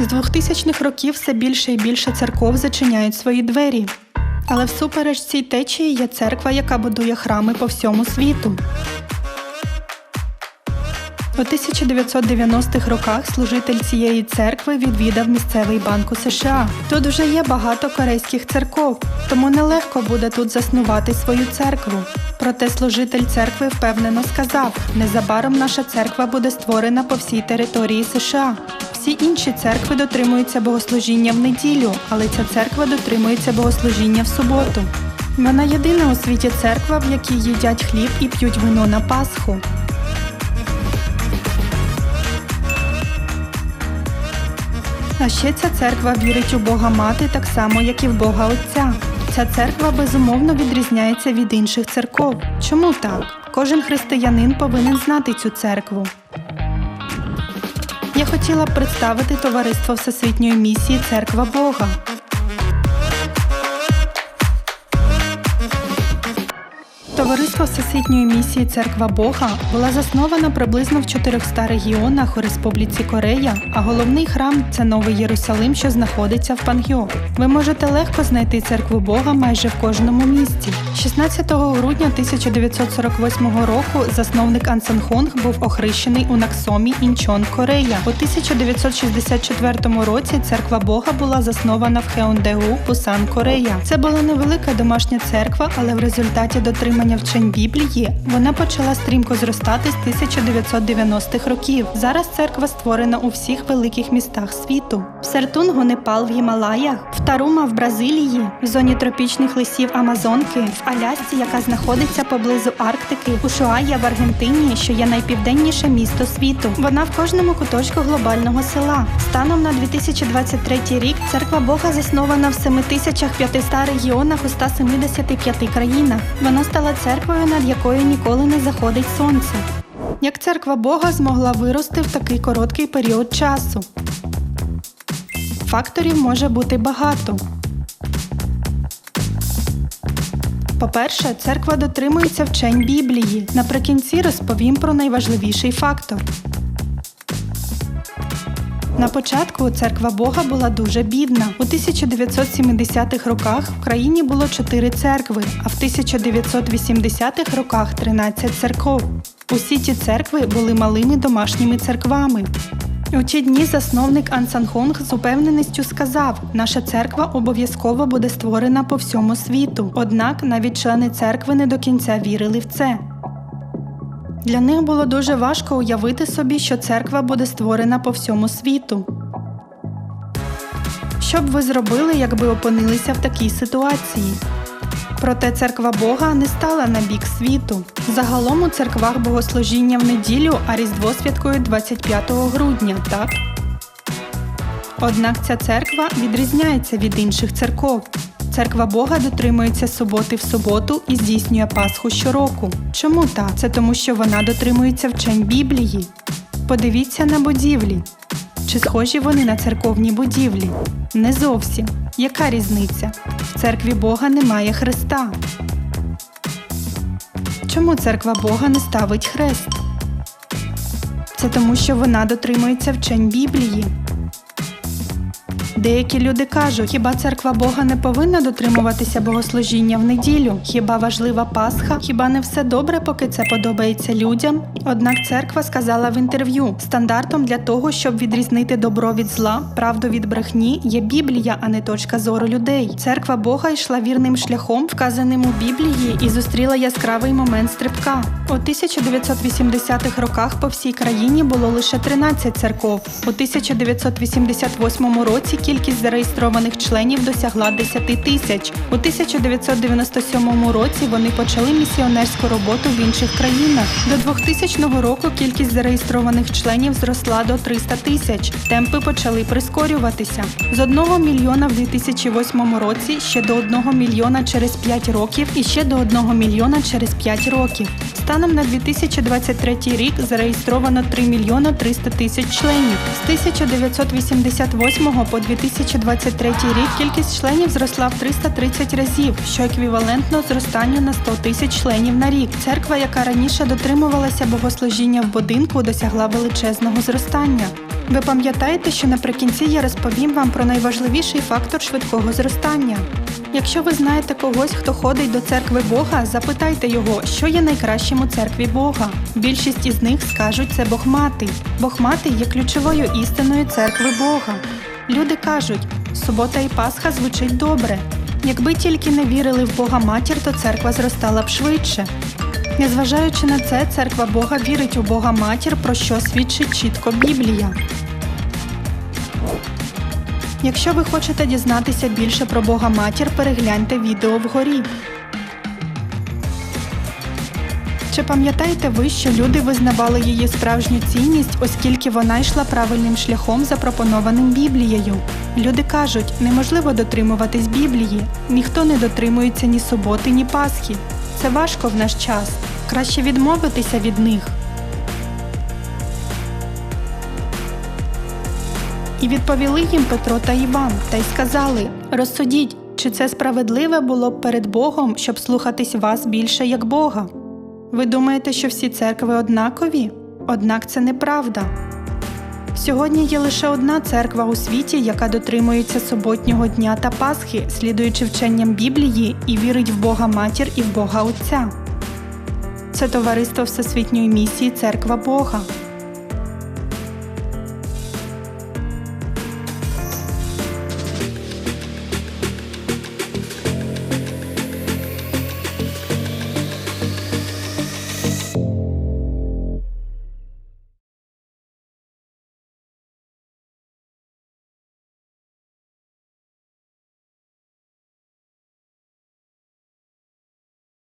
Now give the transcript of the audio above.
З 2000-х років все більше і більше церков зачиняють свої двері. Але всупереч цій течії є церква, яка будує храми по всьому світу. У 1990-х роках служитель цієї церкви відвідав місцевий банк у США. Тут вже є багато корейських церков, тому нелегко буде тут заснувати свою церкву. Проте служитель церкви впевнено сказав: незабаром наша церква буде створена по всій території США. Всі інші церкви дотримуються богослужіння в неділю, але ця церква дотримується богослужіння в суботу. Вона єдина у світі церква, в якій їдять хліб і п'ють вино на Пасху. А ще ця церква вірить у Бога Мати так само, як і в Бога Отця. Ця церква безумовно відрізняється від інших церков. Чому так? Кожен християнин повинен знати цю церкву. Я хотіла б представити товариство Всесвітньої місії Церква Бога. Товариство Всесвітньої місії Церква Бога була заснована приблизно в 400 регіонах у Республіці Корея, а головний храм це Новий Єрусалим, що знаходиться в Пангьо. Ви можете легко знайти церкву Бога майже в кожному місті. 16 грудня 1948 року засновник Ансен Хонг був охрещений у Наксомі, Інчон, Корея. У 1964 році церква Бога була заснована в Хеондегу, Пусан, Корея. Це була невелика домашня церква, але в результаті дотримання вчень Біблії вона почала стрімко зростати з 1990-х років. Зараз церква створена у всіх великих містах світу: в Сертунгу, Непал, в Гімалаях, в Тарума в Бразилії, в зоні тропічних лисів Амазонки, в Алясці, яка знаходиться поблизу Арктики, у Шуая в Аргентині, що є найпівденніше місто світу. Вона в кожному куточку глобального села. Станом на 2023 рік церква Бога заснована в 7500 регіонах у 175 країнах. Вона стала церквою, над якою ніколи не заходить сонце. Як церква Бога змогла вирости в такий короткий період часу? Факторів може бути багато. По-перше, церква дотримується вчень Біблії. Наприкінці розповім про найважливіший фактор. На початку церква Бога була дуже бідна. У 1970-х роках в країні було 4 церкви, а в 1980-х роках 13 церков. Усі ці церкви були малими домашніми церквами. У ті дні засновник Ансан Хонг з упевненістю сказав: наша церква обов'язково буде створена по всьому світу. Однак навіть члени церкви не до кінця вірили в це. Для них було дуже важко уявити собі, що церква буде створена по всьому світу. Що б ви зробили, якби опинилися в такій ситуації? Проте церква Бога не стала на бік світу. Загалом у церквах богослужіння в неділю, а Різдво святкує 25 грудня, так? Однак ця церква відрізняється від інших церков. Церква Бога дотримується суботи в суботу і здійснює Пасху щороку. Чому так? Це тому, що вона дотримується вчень Біблії. Подивіться на будівлі. Чи схожі вони на церковні будівлі? Не зовсім. Яка різниця? В церкві Бога немає хреста. Чому церква Бога не ставить хрест? Це тому, що вона дотримується вчень Біблії. Деякі люди кажуть, хіба церква Бога не повинна дотримуватися богослужіння в неділю? Хіба важлива Пасха? Хіба не все добре, поки це подобається людям? Однак церква сказала в інтерв'ю: стандартом для того, щоб відрізнити добро від зла, правду від брехні, є Біблія, а не точка зору людей. Церква Бога йшла вірним шляхом, вказаним у Біблії, і зустріла яскравий момент стрибка. У 1980-х роках по всій країні було лише 13 церков. У 1988 році кількість зареєстрованих членів досягла 10 тисяч. У 1997 році вони почали місіонерську роботу в інших країнах. До 2000 року кількість зареєстрованих членів зросла до 300 тисяч. Темпи почали прискорюватися. З 1 мільйона в 2008 році ще до 1 мільйона через 5 років і ще до 1 мільйона через 5 років. Станом на 2023 рік зареєстровано 3 мільйона 300 тисяч членів. З 1988 по 2023 рік кількість членів зросла в 330 разів, що еквівалентно зростанню на 100 тисяч членів на рік. Церква, яка раніше дотримувалася богослужіння в будинку, досягла величезного зростання. Ви пам'ятаєте, що наприкінці я розповім вам про найважливіший фактор швидкого зростання. Якщо ви знаєте когось, хто ходить до церкви Бога, запитайте його, що є найкращим у церкві Бога. Більшість із них скажуть це Бог Мати. Бог Мати є ключовою істиною церкви Бога. Люди кажуть, субота і Пасха звучить добре. Якби тільки не вірили в Бога матір, то церква зростала б швидше. Незважаючи на це, церква Бога вірить у Бога матір, про що свідчить чітко Біблія. Якщо ви хочете дізнатися більше про Бога матір, перегляньте відео вгорі. Чи пам'ятаєте ви, що люди визнавали її справжню цінність, оскільки вона йшла правильним шляхом, запропонованим Біблією? Люди кажуть, неможливо дотримуватись Біблії, ніхто не дотримується ні суботи, ні Пасхи. Це важко в наш час. Краще відмовитися від них. І відповіли їм Петро та Іван, та й сказали: Розсудіть, чи це справедливе було б перед Богом, щоб слухатись вас більше як Бога? Ви думаєте, що всі церкви однакові? Однак це неправда. Сьогодні є лише одна церква у світі, яка дотримується суботнього дня та Пасхи, слідуючи вченням Біблії і вірить в Бога Матір і в Бога Отця. Це товариство Всесвітньої місії Церква Бога.